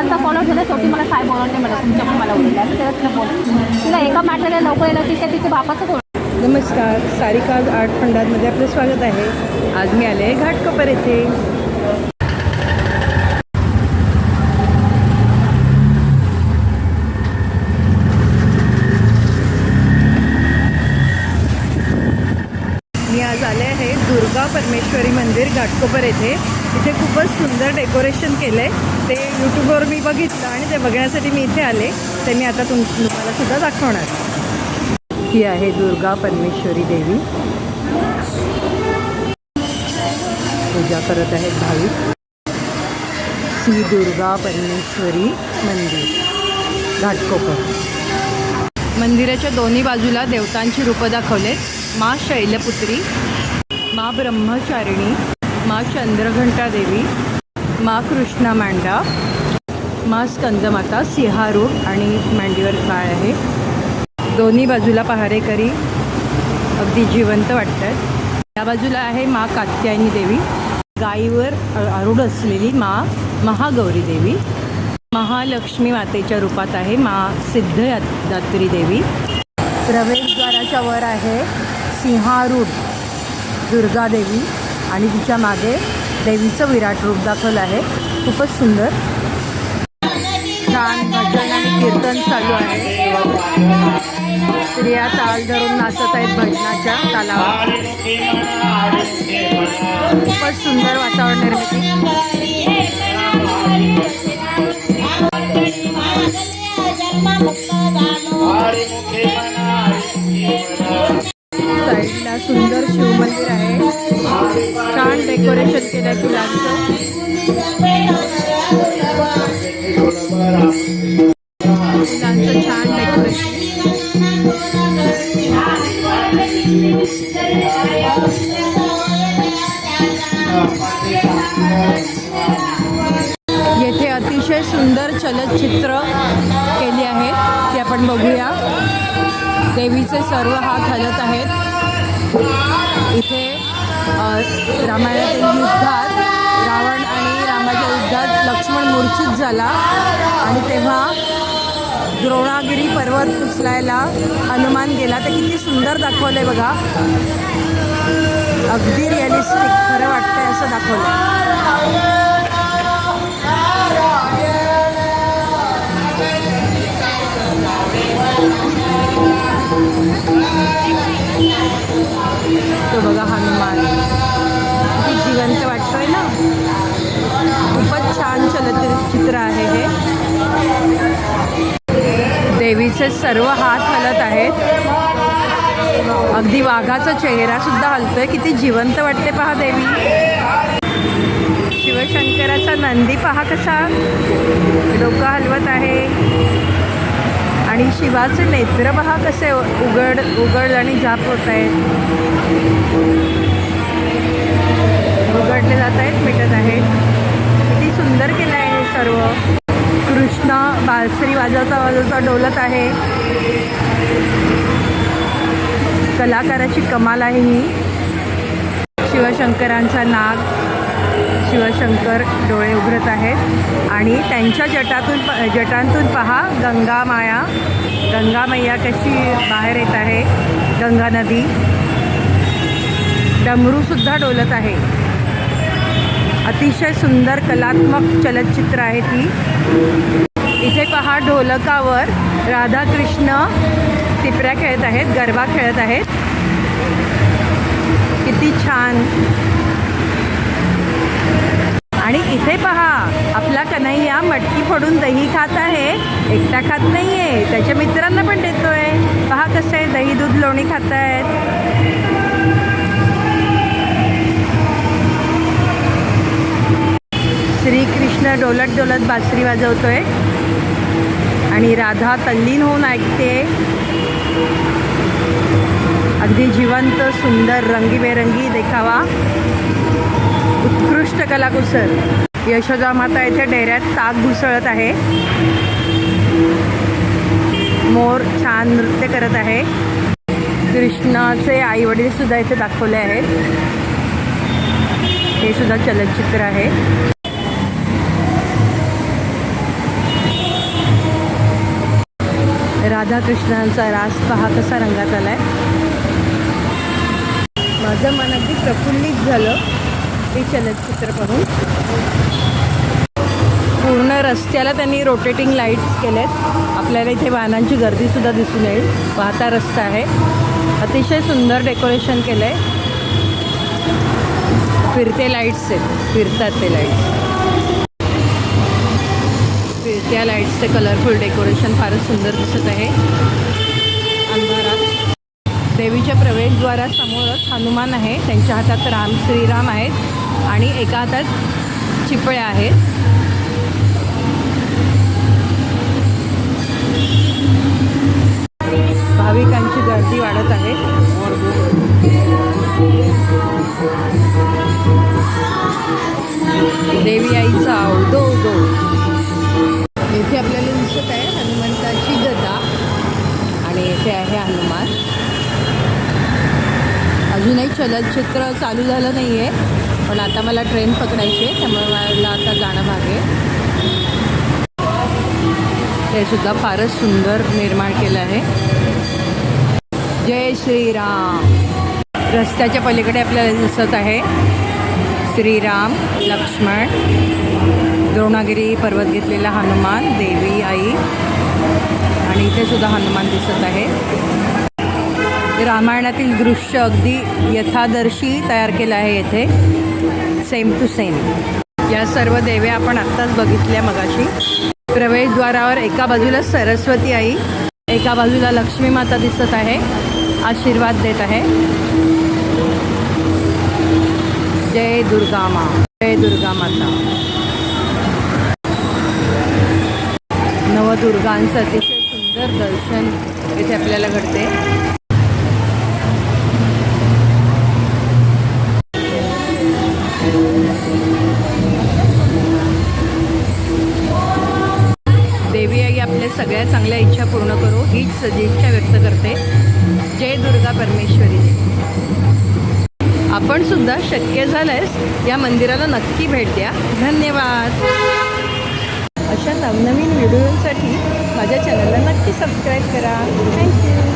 माझा फॉलो ठेवला शेवटी मला काय बोलवलं नाही मला तुमच्या पण मला बोलल्या असं त्याला तिला बोल तिला एका मॅटरला लवकर येणार की त्या तिच्या बापाचं बोल नमस्कार सारिकाज आर्ट फंडातमध्ये आपलं स्वागत आहे. आज मी आले घाटकोपर येथे. मी आज आले आहे दुर्गा परमेश्वरी मंदिर घाटकोपर येथे. इथे खूपच सुंदर डेकोरेशन केलं आहे ते यूट्यूबवर मी बघितलं आणि ते बघण्यासाठी मी इथे आले. ते मी आता तुम तुम्हाला सुद्धा दाखवणार. ही आहे दुर्गा परमेश्वरी देवी. पूजा करत आहेत भाविक. श्री दुर्गा परमेश्वरी मंदिर घाटकोपर. मंदिराच्या दोन्ही बाजूला देवतांची रूपं दाखवलेत. मा शैलपुत्री मा ब्रह्मचारिणी माँ चंद्रघंटा देवी मा कृष्णा मांडा मा स्कंदमाता सिंहारूढ आणि मांडीवर काळ आहे. दोन्ही बाजूला पहारेकरी अगदी जिवंत वाटतात. त्या बाजूला आहे मा कात्यायनी देवी. गायीवर आरूढ असलेली माँ महागौरी देवी. महालक्ष्मी मातेच्या रूपात आहे मा सिद्धदात्री देवी. प्रवेशद्वाराच्या वर आहे सिंहारूढ दुर्गा देवी. आणि तिच्यामागे देवीचं विराट रूप दाखवलं आहे खूपच सुंदर छान भजन आणि कीर्तन चालू आहे स्त्रिया ताल धरून नाचत आहेत भजनाच्या तालावर खूपच सुंदर वातावरण निर्मिती सुंदर शिवमंदिर आहे. छान डेकोरेशन केलं फुलांचं. फुलांचं छान डेकोरेशन. येथे अतिशय सुंदर चलचित्र केली आहे ते आपण बघूया. देवीचे सर्व हात हलत आहेत. इथे रामायणातील युद्धात रावण आणि रामाच्या युद्धात लक्ष्मण मूर्छित झाला. आणि तेव्हा द्रोणागिरी पर्वत उचलायला हनुमान गेला. तर किती सुंदर दाखवलंय बघा. अगदी रिअलिस्टिक खरं वाटतंय असं दाखवलंय. तो बघा हनुमान. किती जिवंत वाटतोय ना? खूपच छान चलचित्र आहे हे. देवीचे सर्व हात हलत आहेत. अगदी वाघाचा चेहरा सुद्धा हलतोय. किती जिवंत वाटते पहा देवी. शिवशंकराचा नंदी पहा कसा. डोकं हलवत आहे. आणि शिवाचे नेत्र पहा कसे उघड उघड आणि झाप होत आहेत उघडले जात आहेत मिटत आहेत. किती सुंदर केलं आहे हे सर्व. कृष्ण बासरी वाजवता वाजवता डोलत आहे. कलाकाराची कमाल आहे ही. शिवशंकरांचा नाग. शिवशंकर डोळे उघडत आहेत. आणि त्यांच्या जटातून प जटांतून पहा गंगा माया. गंगा मैया कशी बाहेर येत आहे. गंगा नदी. डमरूसुद्धा डोलत आहे. अतिशय सुंदर कलात्मक चलचित्र आहे ती. इथे पहा ढोलकावर राधाकृष्ण टिपऱ्या खेळत आहेत गरबा खेळत आहेत. किती छान. आणि इथे पहा आपला कन्हैया मटकी फोडून दही खात आहे. एकटा खात नाही आहे त्याच्या मित्रांना पण देतोय. पहा कसं आहे दही दूध लोणी खात आहेत श्रीकृष्ण डोलत डोलत बासरी वाजवतोय. आणि राधा तल्लीन होऊन ऐकते. अगदी जिवंत सुंदर रंगीबेरंगी देखावा. उत्कृष्ट कलाकुसर. यशोदा माता येथे डेऱ्यात ताक घुसळत आहे. मोर छान नृत्य करत आहे. कृष्णाचे आई वडील सुद्धा इथे दाखवले आहेत. हे सुद्धा चलचित्र आहे. राधाकृष्णांचा रास पहा कसा रंगात आलाय. माझं मन अगदी प्रफुल्लित झालं. हे चलचित्र पाहून पूर्ण रस्त्याला त्यांनी रोटेटिंग लाईट्स केलेत. आपल्याला इथे वाहनांची गर्दीसुद्धा दिसून येईल. वाहता रस्ता आहे. अतिशय सुंदर डेकोरेशन केलं आहे फिरते लाईट्स आहेत. फिरतात ते लाईट्स फिरत्या लाईट्सचे कलरफुल डेकोरेशन फारच सुंदर दिसत आहे. अंधारात. देवीच्या प्रवेशद्वारासमोरच हनुमान आहे. त्यांच्या हातात राम श्रीराम आहेत. आणि एका हातात चिपळ्या आहेत. भाविकांची गर्दी वाढत आहे. देवी आईचा उदो उदो. येथे आपल्याला दिसत आहे हनुमंताची गदा. आणि येथे आहे हनुमान. अजूनही चलचित्र चालू झालं नाही आहे पण आता मला ट्रेन पकडायची आहे त्यामुळे मला आता जाणं भाग आहे. ते सुद्धा फारच सुंदर निर्माण केलं आहे. जय श्रीराम. रस्त्याच्या पलीकडे आपल्याला दिसत आहे श्रीराम लक्ष्मण द्रोणागिरी पर्वत घेतलेला हनुमान देवी आई. आणि इथे सुद्धा हनुमान दिसत आहे. रामायणातील दृश्य अगदी यथादर्शी तयार केलं आहे येथे. सेम टू सेम या सर्व देव्या आपण आत्ताच बघितल्या मगाशी. प्रवेशद्वारावर एका बाजूला सरस्वती आई एका बाजूला लक्ष्मी माता दिसत आहे आशीर्वाद देत आहे. जय दुर्गा मा जय दुर्गा माता. नवदुर्गांचं अतिशय सुंदर दर्शन इथे आपल्याला घडते. सुद्धा शक्य झाल्यास या मंदिराला नक्की भेट द्या. धन्यवाद. अशा नवनवीन व्हिडिओसाठी माझ्या चॅनलला नक्की सबस्क्राईब करा. थँक्यू.